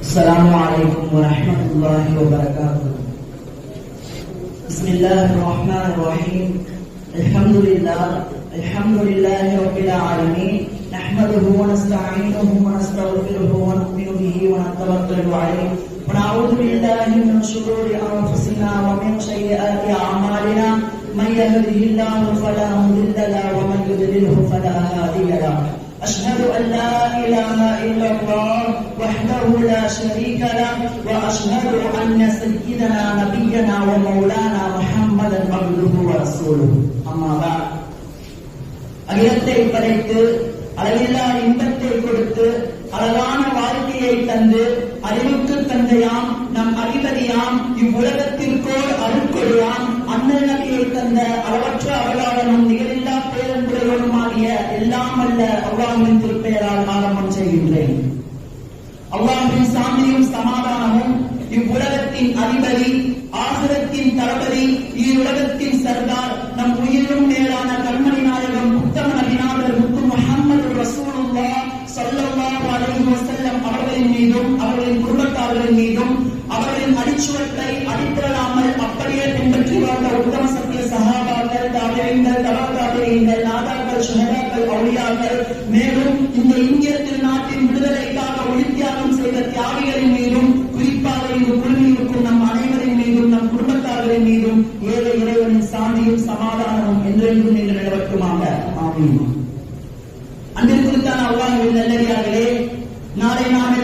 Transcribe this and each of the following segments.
السلام عليكم ورحمة الله وبركاته. بسم الله الرحمن الرحيم. الحمد لله الحمد لله رب العالمين. نحمده ونستعينه ونستغفره ونؤمن به ونتوكل عليه. ونعوذ بالله من شرور أنفسنا ومن سيئات أعمالنا. من يهده الله فلا مضل له ومن يضلله فلا هادي له. أشهد أن لا إله إلا الله وحده لا شريك له وأشهد أن سيدنا نبينا ومولانا محمدا عبده ورسوله. أما بعد அகிலத்தை படைத்து அளவில்லா இன்பத்தை கொடுத்து அழகான வாழ்க்கையை தந்து அறிவுக்கு தந்தையாம் நம் அதிபதியாம் இவ்வுலகத்திற்கோர் அருட்கொள்வான் அண்ணன் தந்த அளவற்ற அருளாளனும் நிகழ் எல்லாம் அல்ல அல்லாஹின் திருப்பெயரால் ஆரம்பம் செய்கின்றேன். அல்லாஹின் சாந்தியும் சமாதானமும் இவ்வுலகத்தின் அதிபதி ஆசிரத்தின் தளபதி ஈருலகத்தின் சர்தார் நம் உயிரும் மேலான கண்மணி நாயகம் உத்தம நபிநாதர் முத்து முகமது ரசூலுல்லா ஸல்லல்லாஹு அலைஹி வஸல்லம் அவர்களின் மீதும் அவர்களின் குடும்பத்தார்களின் மீதும் அவர்களின் அடிச்சுவட்டை அடித்தள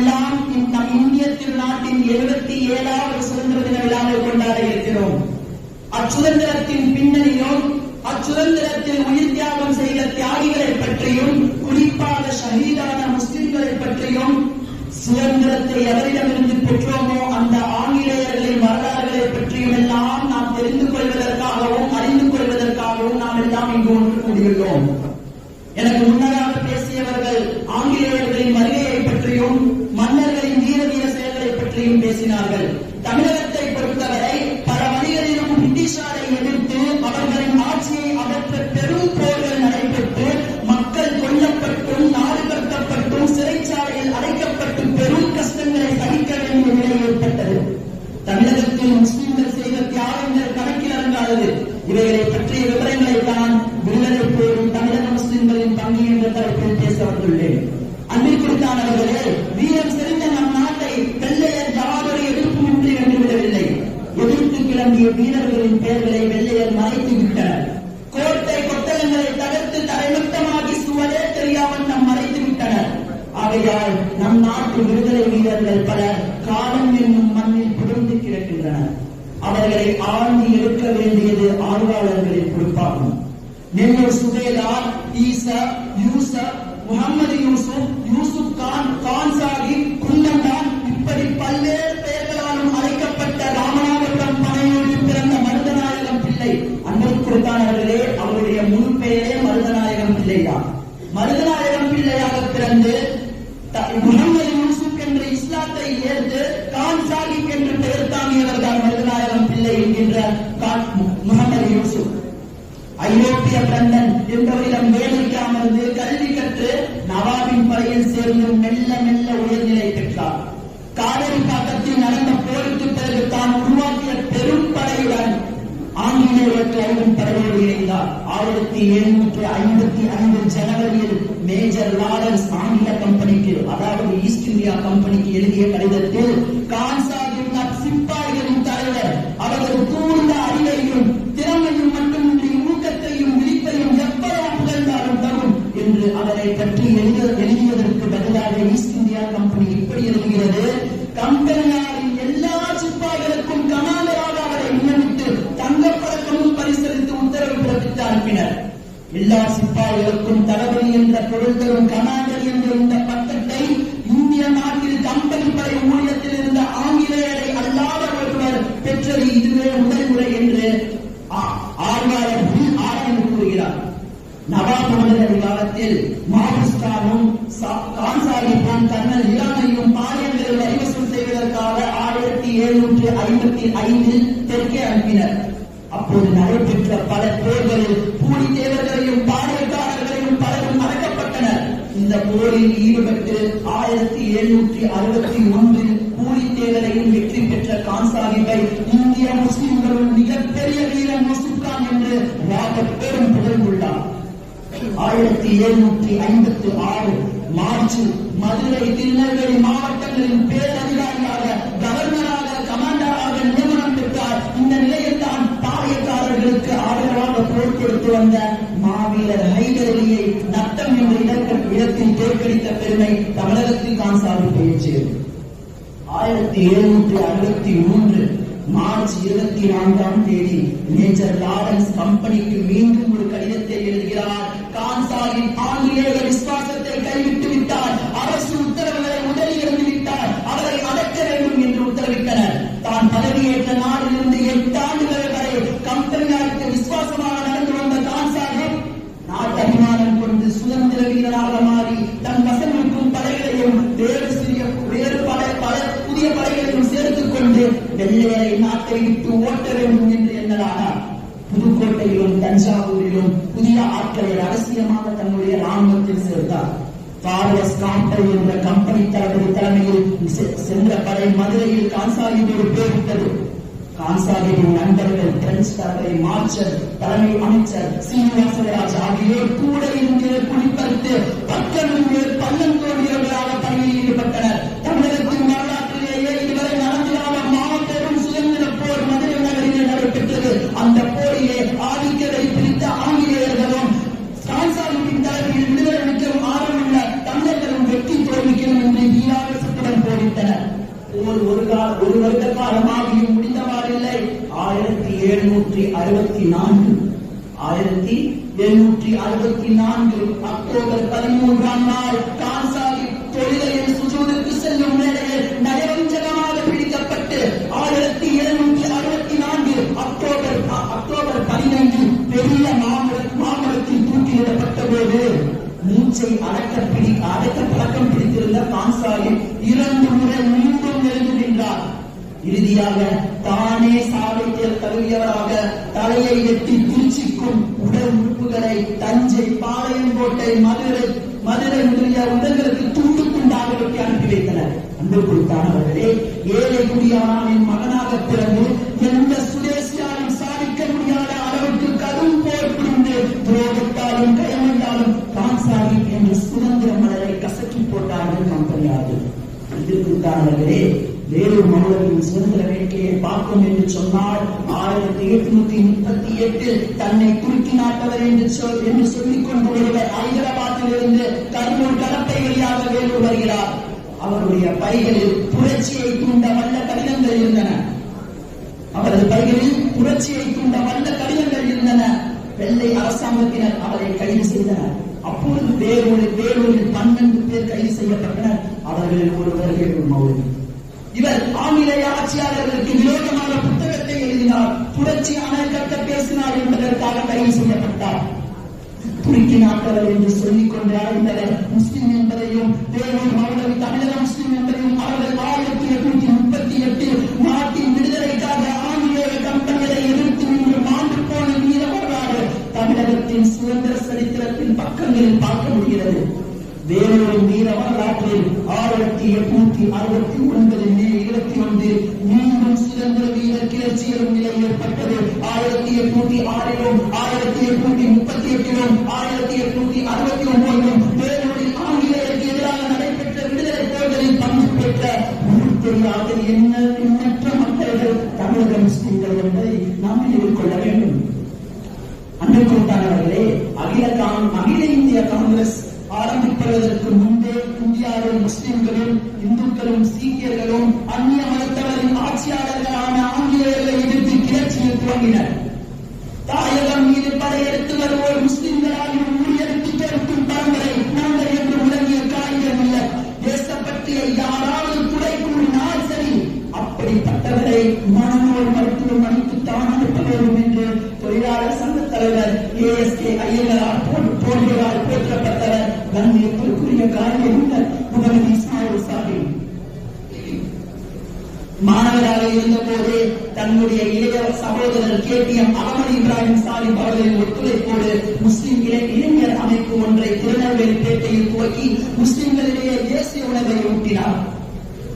எல்லாம் நம் இந்திய திருநாட்டின் எழுபத்தி ஏழாவது சுதந்திர தின விழாவை கொண்டாட இருக்கிறோம். அச்சுதந்திரத்தின் பின்னணியும் அச்சுதந்திரத்தில் உயிர் தியாகம் செய்த தியாகிகளை பற்றியும் குறிப்பாக ஷஹீதான முஸ்லிம்களை பற்றியும் சுதந்திரத்தை எவரிடமிருந்து பெற்றோமோ அந்த ஆங்கிலேயர்களின் வரலாறுகளை பற்றியும் எல்லாம் நாம் தெரிந்து கொள்வதற்காகவும் அறிந்து கொள்வதற்காகவும் நாம் எல்லாம் இங்கு ஒன்று கூடியுள்ளோம். எனக்கு முன்னதாக பேசியவர்கள் ஆங்கிலேயர்கள் செயல்களை பற்றியும் பேசினார்கள். தமிழகத்தை பொறுத்தவரை பல வழிகளிலும் பிரிட்டிஷாரை எதிர்த்து அவர்களின் ஆட்சியை அகற்ற பெரும் போர்கள் நடைபெற்று மக்கள் கொல்லப்பட்டும் நாடு கடத்தப்பட்டும் சிறைச்சாலையில் அடைக்கப்பட்டு பெரும் கஷ்டங்களை சகிக்க வேண்டிய நிலை ஏற்பட்டது. தமிழகத்தில் முஸ்லிம்கள் செய்த தியாகங்கள் கணக்கில் அடங்காதது. இவைகளை பற்றிய விவரங்களை தான் விடுதலை போரும் தமிழக முஸ்லிம்களின் பங்கு என்ற தலைப்பில் பேச வந்துள்ளேன். அன்பிற்குத்தானவர்களே வீரம் செறிந்த நம் நாடு எதிர்த்து வீரர்களின் பெயர்களை வெள்ளையர் மறைத்து விட்டனர் கோட்டை கொட்டகங்களை தகர்த்து தரைமட்டமாகி சுவரே தெரியாமல் நம் மறைத்து விட்டனர். ஆகையால் நம் நாட்டு விடுதலை வீரர்கள் பலர் காலம் என்னும் மண்ணில் புரிந்து கிடக்கின்றனர். அவர்களை ஆழ்ந்து எடுக்க வேண்டியது ஆர்வலர்களின் பொறுப்பாகும். நெல்லூர் சுபேதார் ஈசா யூசப் முகமது இஸ்லாத்தை ஏற்று கான் சாகிப் என்று பெயர் தாங்கியவர் தான் மருதநாயகம் பிள்ளை என்கின்ற கான் முகமது யூசுப். ஐரோப்பிய பிரண்டன் என்பவரிடம் வேலைக்கு அமர்ந்து கல்வி கற்று நவாபின் படையில் சேர்ந்து மெல்ல மெல்ல உயர்நிலை பெற்றார். காவிரி பாக்கத்தில் நடந்த போருக்கு பிறகு தான் உருவாக்கிய பெரும் படையுடன் ஆங்கிலேயர்களுக்கு அருகும் படையோடு இணைந்தார். ஆயிரத்தி எழுநூற்று ஐம்பத்தி ஐந்து எல்லா சிப்பாய்களுக்கும் தளபதி என்ற பொருள் தரும் கமாண்டர் என்ற இந்த பட்டத்தை இந்திய நாட்டில் கம்பெனி படை ஊழியத்தில் இருந்த ஆங்கிலேயரை அல்லாத ஒருவர் பெற்றது இதுவே முதல் முறை என்று ஆ- ஆழ்வாளர் ஆராய்ந்து கூறுகிறார். நவாப் முகமது காலத்தில் மாபுஸ்கானும் கான்சாகிப்பும் தன்னல் இரானையும் பாளையங்களில் வரி செய்வதற்காக ஆயிரத்தி எழுநூற்று ஐம்பத்தி ஐந்தில் தெற்கே அனுப்பினர். அப்போது நடைபெற்ற பல போர்களில் கூலி தேவர்களையும் பாளையக்காரர்களையும் பலரும் மறக்கப்பட்டனர். இந்த போரில் ஈடுபட்டு ஆயிரத்தி எழுநூற்றி அறுபத்தி ஒன்றில் ஆங்கிலேயரையும் வெற்றி பெற்ற கான்சாகிபை இந்திய முஸ்லிம்களும் மிகப்பெரிய வீரன் யூசுப் என்று ராபர்ட் பெரும் புகழ்ந்துள்ளார் ஆயிரத்தி எழுநூற்றி ஐம்பத்தி ஆறு மார்ச் மதுரை திருநெல்வேலி மாவட்டங்களின் பேரதிகாரியாக கொடுத்து வந்த மாவீரர் ஹைதர் அலியை நத்தம் என்ற இடத்தில் இடத்தில் தோற்கடித்த பெருமை தமிழகத்தில் தான் சார்பு பெயர்ச்சியது ஆயிரத்தி எழுநூற்றி அறுபத்தி மூன்று மார்ச் இருபத்தி நான்காம் தேதி மேஜர் லாரன்ஸ் கம்பெனிக்கு மீண்டும் ஒரு கடிதத்தை எழுதுகிறார். கான்சாரின் ஆங்கிலேய வெள்ளையரை விட்டு ஓட்ட வேண்டும் என்று எண்ணலானார் புதுக்கோட்டையிலும் தஞ்சாவூரிலும் புதிய ஆட்களை ரகசியமாக தன்னுடைய ராணுவத்தில் சேர்த்தார். கார்லஸ் காம்பல் என்ற கம்பெனி தளபதி தலைமையில் சென்ற படை மதுரையில் கான்சாகிபோடு போரிட்டது கான்சாகிபின் நண்பர்கள் பிரெஞ்சு தலைமை மார்ச்சர் தலைமை அமைச்சர் சீனிவாசராஜ் ஆகியோர் கூட இருந்து குளிப்பறித்து பக்கம் பள்ளம் தோன்றியவர்களாக பதிமூன்றாம் நாள் காசாகி தொழிலையில் சுஜூதுக்கு செல்லும் வேளையில் நயவஞ்சகமாக பிடிக்கப்பட்டு ஆயிரத்தி எழுநூற்றி அறுபத்தி நான்கு அக்டோபர் அக்டோபர் பதினைந்து பெரிய மாமரத்தில் தூக்கிலிடப்பட்ட போது மூச்சை அடக்க பிடி அடக்க பழக்கம் பிடித்திருந்த கான்சாலின் இரண்டு முறை மீண்டும் எழுந்துகின்றார் இறுதியாக தானே சாவை தகுதியவராக தலையை எட்டி திருச்சிக்கும் உடல் உறுப்புகளை தஞ்சை பாளையங்கோட்டை மதுரை மதுரை முதலியார் உடல்களுக்கு துண்டு துண்டாக வெட்டி அனுப்பி வைத்தனர். அன்பு குறித்தானவர்களே ஏழை குடியானின் மகனாக பிறந்து எந்த சுதேசியாலும் சாதிக்க முடியாத அளவுக்கு கடும் போர் புரிந்து துரோகத்தாலும் கயமண்டாலும் தான் சாஹிப் என்ற சுதந்திர மலரை கசக்கி போட்டார்கள் கம்பெனியார்கள். இது குறித்தானவர்களே வேலூர் மௌலவியின் சுதந்திர வேட்கையை பார்க்கும் என்று சொன்னால் ஆயிரத்தி எட்நூத்தி முப்பத்தி எட்டில் தன்னை துருக்கி நாட்டவர் என்று சொல் என்று சொல்லிக் கொண்டுள்ளவர் ஹைதராபாத்தில் இருந்து கர்னூல் கடப்பை வழியாக வேலூர் வருகிறார். அவருடைய பைகளில் புரட்சியை தூண்ட வல்ல கடிதங்கள் இருந்தன. அவரது பைகளில் புரட்சியை தூண்ட வல்ல கடிதங்கள் இருந்தன. வெள்ளை அரசாங்கத்தினர் அவரை கைது செய்தனர். அப்பொழுது வேலூரில் வேலூரில் பன்னெண்டு பேர் கைது செய்யப்பட்டனர். அவர்களில் ஒருவர் வேலூர் மௌலவி. இவர் ஆங்கிலேய ஆட்சியாளர்களுக்கு விரோதமான புத்தகத்தை எழுதினார். புரட்சியான கட்ட பேசினார் என்பதற்காக கைது செய்யப்பட்டார். துருக்கி நாட்டவர் என்று சொல்லிக் கொண்டு அழைந்தவர் முஸ்லிம் என்பதையும் தேவர் மௌலவி தமிழக முஸ்லிம் என்பதையும் அவர்கள் ஆயிரத்தி எட்நூத்தி முப்பத்தி எட்டில் நாட்டின் விடுதலைக்காக ஆங்கிலேய கம்பெனிகளை எதிர்த்து நின்று மாண்டு போன வீர வரலாறு தமிழகத்தின் சுதந்திர சரித்திரத்தின் பக்கங்களில் பார்க்க முடிகிறது. வேறொரு வீர அகில அகில இந்திய காங்கிரஸ் ஆரம்பிப்பதற்கு முன்பே இந்தியாவில் முஸ்லிம்களும் இந்துக்களும் சீக்கியர்களும் அந்நிய மதத்தவரின் ஆட்சியாளர்களான ஆங்கிலேயர்களை எதிர்த்து கிளர்ச்சியில் துவங்கினர். தாயகம் மீது படையெடுத்து வருவோர் முஸ்லிம்களால் முறியடித்து பெருக்கும் பரம்பரை நாங்கள் என்று முழங்கிய காரியம் இல்ல. தேசப்பற்றிய யாராவது குறை கூறினால் சரி. அப்படிப்பட்டவரை மனநோய் மருத்துவமனைக்கு தான் அனுப்ப வேண்டும் என்று தொழிலாளர் சங்க தலைவர் ஏ எஸ் கே ஐயர் போற்றப்பட்டவர் கண்ணியத்திற்குரிய காரியம் உள்ள முகமது இஸ்மாயில் சாஹிப். மாணவராக இருந்த போது தன்னுடைய இளைய சகோதரர் K P M Ahmed Ibrahim Sahib அவர்களின் ஒத்துழைப்போடு முஸ்லிம் இளைஞர் அமைப்பு ஒன்றை திருநெல்வேலி பேட்டையில் துவக்கி முஸ்லிம்களிடையே தேசிய உணவை ஊட்டினார்.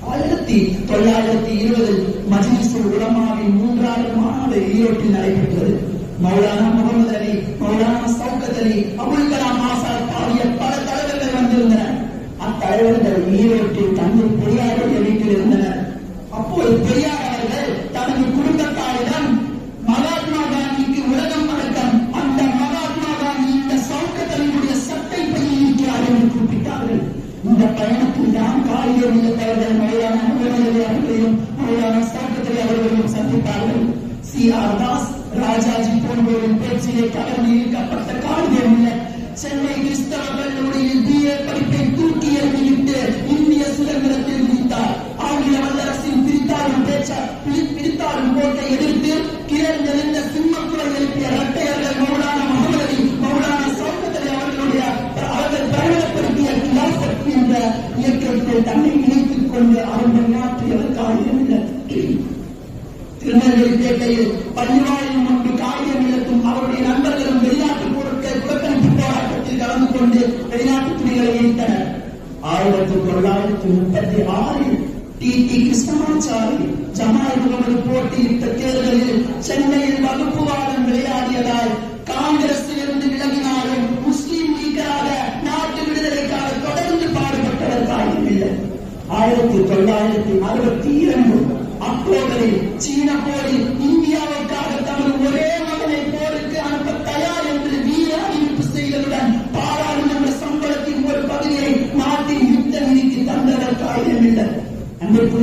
ஆயிரத்தி தொள்ளாயிரத்தி இருபதில் மஜ்லிசுல் உலமாவின் மூன்றாவது மாநாடு ஈரோட்டில் நடைபெற்றது. மௌலானா முகமது அலி மௌலானா சவுகத் அலி அபுல் கலாம் ஆசாத் ஆகிய அத்தலைவர்கள் ஈரோட்டில் தந்தை பெரியார்கள் வீட்டில் இருந்தனர் அப்போது பெரியார் அவர்கள் தனது குடும்பத்தாரிடம் மகாத்மா காந்திக்கு உலகம் வணக்கம். அந்த மகாத்மா காந்தி இந்த சவுக்கத்தலினுடைய சட்டை பையில் இருக்கிறார் என்று குறிப்பிட்டார்கள் இந்த பயணத்தில் தான் காளியோடைய தலைவர் மலையான முகமது அவர்களையும் மலையான சவுக்கத்தலி அவர்களையும் சந்தித்தார்கள் சி. ஆர். தாஸ்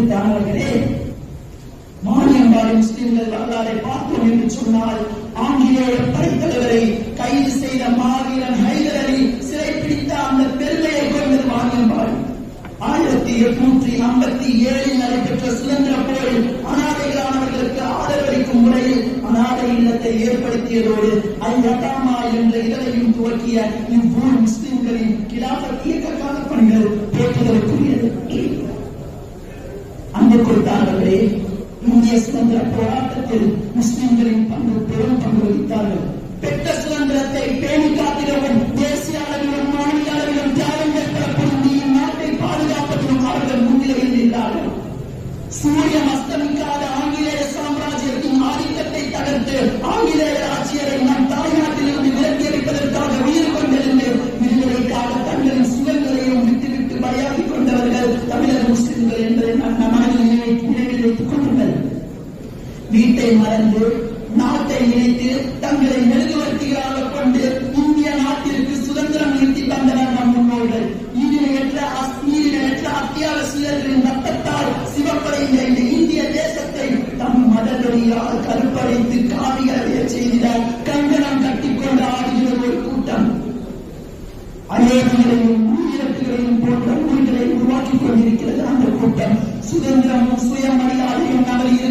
அன்பை குறித்தானவர்களே மானியம்பாடி முஸ்லிம்கள் வரலாறை பார்த்தோம் என்று சொன்னால் ஆங்கிலேய படைத்தலைவரை கைது செய்த மாவீரன் ஹைதர் அலி சிறை பிடித்த அந்த பெருமையை கொண்டது மானியம்பாடி ஆயிரத்தி எட்நூற்றி ஐம்பத்தி ஏழில் நடைபெற்ற சுதந்திர போரில் அனாதைகளானவர்களுக்கு ஆதரவளிக்கும் முறையில் அனாதை இல்லத்தை ஏற்படுத்தியதோடு அல் யதாமா என்ற இதழையும் துவக்கிய இவ்வூர் முஸ்லிம்களின் கிலாபத் இயக்க கால பணிகள் போற்றுதலுக்குரியது கொடுத்தார்களே இந்திய சுதந்திர போராட்டத்தில் முஸ்லிம்களின் பங்கு பெரும் பங்கு வகித்தார்கள். பெற்ற சுதந்திரத்தை பேணி காத்திடவும் தேசிய அளவிலும் மாநில அளவிலும் தியாகங்கள் பெறப்படும் நாட்டை பாதுகாப்பதிலும் அவர்கள் முன்னிலையில் இருந்தார்கள் சூரியன் அஸ்தமிக்காத மதவெளியால் கருப்படைத்து செய்தார் செய்திட கங்கணம் கட்டிக்கொண்டு ஆடுகிற ஒரு கூட்டம். அநேகங்களையும் உயிரத்துகளையும் போன்ற உயிர்களை உருவாக்கிக் கொண்டிருக்கிறது அந்த கூட்டம். சுதந்திரமும் சுயமரியாதையும் அவர் இரு